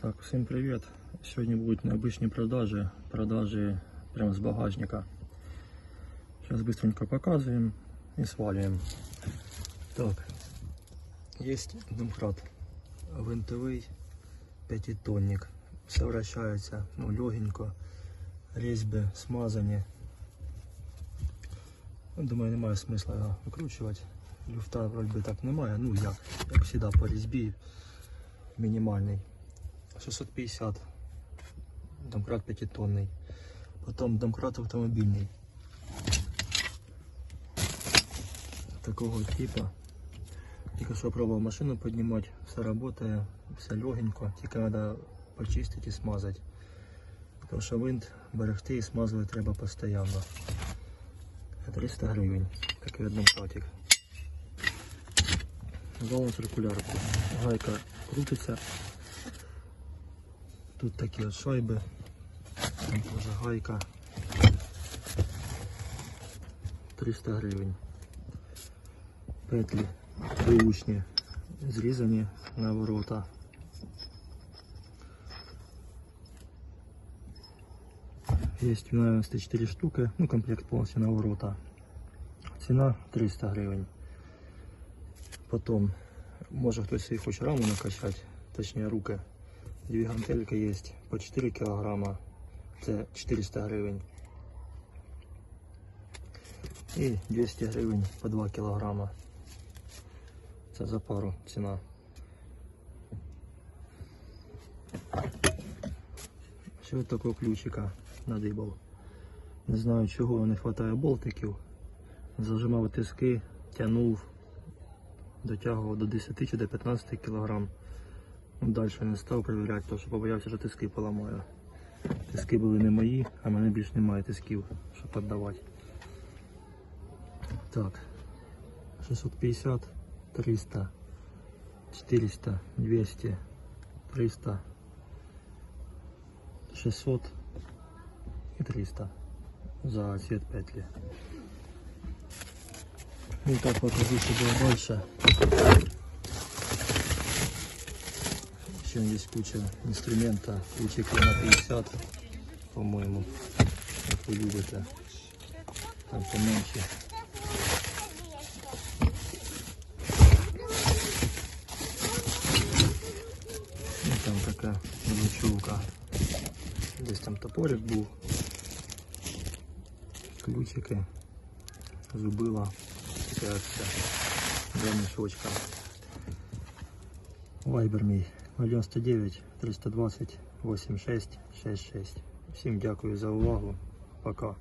Так, всем привет. Сегодня будут необычные продажи. Продажи прямо с багажника. Сейчас быстренько показываем и сваливаем. Так, есть домкрат винтовий п'ятитонник. Все вращається, ну, легенько. Різьби смазані. Ну, Думаю, немає смисла його викручувати. Люфта вроді би так немає. Ну як, як завжди по різьбі мінімальний. 650 домкрат 5-тонний. Потім домкрат автомобільний. Такого типа. Тільки що пробував машину піднімати, все працює, все легенько, тільки треба почистити і смазати. Тому що винт берегти і смазувати треба постійно. 300 гривень. Такий домкратик. Знову циркулярку. Гайка крутиться. Тут такі от шайби. Там теж гайка. 300 гривень. Петлі бэушні зрізані на ворота. Есть в наявності 4 штуки, ну комплект повністю на ворота. Ціна 300 гривень. Потім, може хтось і хоче раму накачати, точніше руки. Дві гантельки є по 4 кг, це 400 гривень. І 200 гривень по 2 кг. Це за пару ціна. Ще от такого ключика надибав. Не знаю чого не вистачає болтиків. Зажимав тиски, тягнув, дотягував до 10 чи до 15 кг. Далі не став перевіряти, тому що побоявся, що тиски поламаю. Тиски були не мої, а в мене більше немає тисків, щоб піддавати. Так, 650, 300, 400, 200, 300, 600 и 300 за цвет петли. Ну так покажу, что было дальше. Еще есть куча инструмента, ключик на 50, по-моему, как вы любите. Там поменьше. Ну, там така мелочевка. Десь там топорик був. Ключики. Зубила. Два мішочка. Вайбер мій 99 320 86 66. Всім дякую за увагу. Пока.